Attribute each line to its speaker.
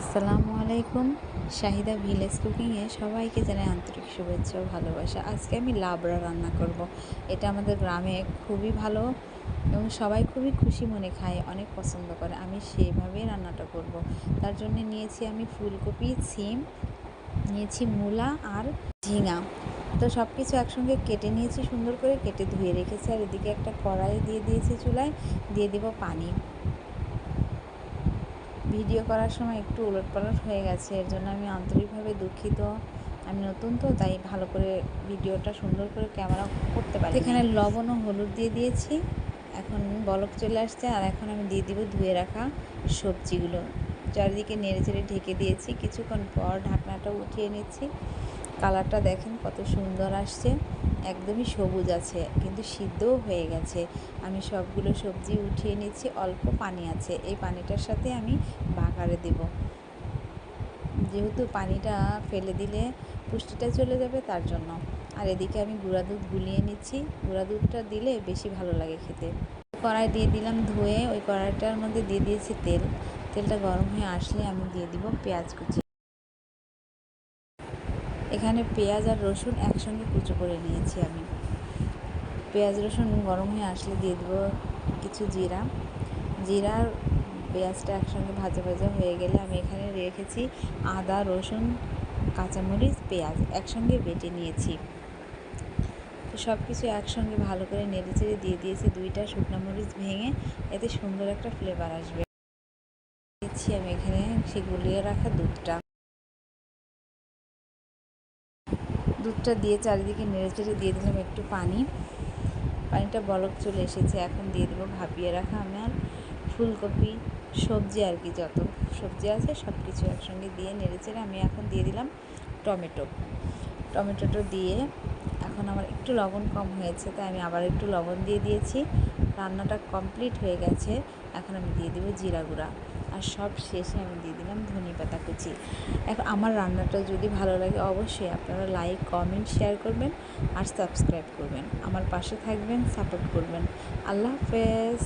Speaker 1: আসসালামু আলাইকুম। শাহিদা ভিলেজ কুকিংয়ে সবাইকে জানাই আন্তরিক শুভেচ্ছা ও ভালোবাসা। আজকে আমি লাবড়া রান্না করব। এটা আমাদের গ্রামে খুবই ভালো এবং সবাই খুবই খুশি মনে খায়, অনেক পছন্দ করে। আমি সেভাবেই রান্নাটা করব। তার জন্য নিয়েছি আমি ফুলকপি, সিম, নিয়েছি মূলা আর ঝিঙা। তো সব কিছু একসঙ্গে কেটে নিয়েছি, সুন্দর করে কেটে ধুয়ে রেখেছি। আর এদিকে একটা কড়াই দিয়ে দিয়েছি চুলায়। দিয়ে দিব পানি। ভিডিও করার সময় একটু উলটপালট হয়ে গেছে, এর জন্য আমি আন্তরিকভাবে দুঃখিত। আমি নতুন তো, তাই ভালো করে ভিডিওটা সুন্দর করে ক্যামেরা করতে পারি এখানে লবণ ও হলুদ দিয়ে দিয়েছি। এখন বলক চলে আসছে, আর এখন আমি দিয়ে দিব ধুয়ে রাখা সবজিগুলো। চারিদিকে নেড়ে চেড়ে ঢেকে দিয়েছি। কিছুক্ষণ পর ঢাকনাটা উঠিয়ে নিচ্ছি। কালারটা দেখেন কত সুন্দর আসছে। একদমই সবুজ আছে, কিন্তু সিদ্ধও হয়ে গেছে। আমি সবগুলো সবজি উঠিয়ে নিচ্ছি, অল্প পানি আছে। এই পানিটার সাথে আমি বাগারে দেব। যেহেতু পানিটা ফেলে দিলে পুষ্টিটা চলে যাবে তার জন্য। আর এদিকে আমি গুঁড়া দুধ গুলিয়ে নিচ্ছি। গুঁড়া দুধটা দিলে বেশি ভালো লাগে খেতে। কড়াই দিয়ে দিলাম ধুয়ে, ওই কড়াইটার মধ্যে দিয়ে দিয়েছি তেল। তেলটা গরম হয়ে আসলে আমি দিয়ে দিব পেঁয়াজ কুচি। এখানে পেঁয়াজ আর রসুন একসঙ্গে কুচো করে নিয়েছি আমি। পেঁয়াজ রসুন গরম হয়ে আসলে দিয়ে দেবো কিছু জিরা। জিরা পেঁয়াজটা একসঙ্গে ভাজা ভাজা হয়ে গেলে আমি এখানে রেখেছি আদা, রসুন, কাঁচামরিচ, পেঁয়াজ একসঙ্গে বেটে নিয়েছি। তো সব কিছু একসঙ্গে ভালো করে নেড়ে চেড়ে দিয়ে দিয়েছি দুইটা শুকনো মরিচ ভেঙে, এতে সুন্দর একটা ফ্লেভার আসবে। দিচ্ছি আমি এখানে সে গুলিয়ে রাখা দুধটা। দুধটা দিয়ে চারিদিকে নেড়ে চেড়ে দিয়ে দিলাম একটু পানি। পানিটা বলক চলে এসেছে, এখন দিয়ে দেবো ভাপিয়ে রাখা আমার ফুলকপি, সবজি আর কি যত সবজি আছে সব কিছু একসঙ্গে দিয়ে নেড়ে চেড়ে আমি এখন দিয়ে দিলাম টমেটো। টমেটোটা দিয়ে এখন আমার একটু লবণ কম হয়েছে, তাই আমি আবার একটু লবণ দিয়ে দিয়েছি। রান্নাটা কমপ্লিট হয়ে গেছে, এখন আমি দিয়ে দেবো জিরা গুঁড়া। আর সব শেষে আমি দিয়ে দিলাম ধনে পাতা কুচি। এখন আমার রান্নাটা যদি ভালো লাগে অবশ্যই আপনারা লাইক, কমেন্ট, শেয়ার করবেন আর সাবস্ক্রাইব করবেন। আমার পাশে থাকবেন, সাপোর্ট করবেন। আল্লাহ হাফেজ।